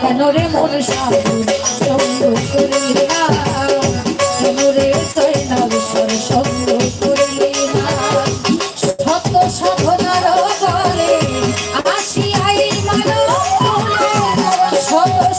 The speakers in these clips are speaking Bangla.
কেন রে মন সাধু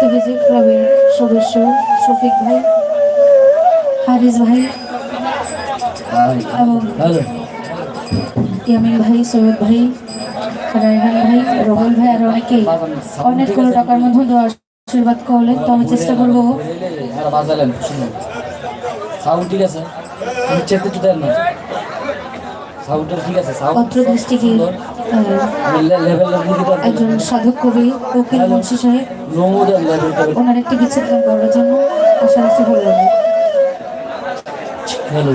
বিজেপি ক্লাবের সদস্য শফিক ভাই হারিস ভাই এবং ইয়ামিন ভাই সৈয়দ ভাই রায়হান ভাই রহুল ভাই আর অনেকেই। অনেকগুলো টাকার মধ্যে দোয়া আশীর্বাদ করলে তো আমি চেষ্টা করব। সাউন্ড ঠিক আছে? চেতে তো দেন না। একজন সাধক ওনার ভালো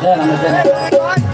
对，没问题。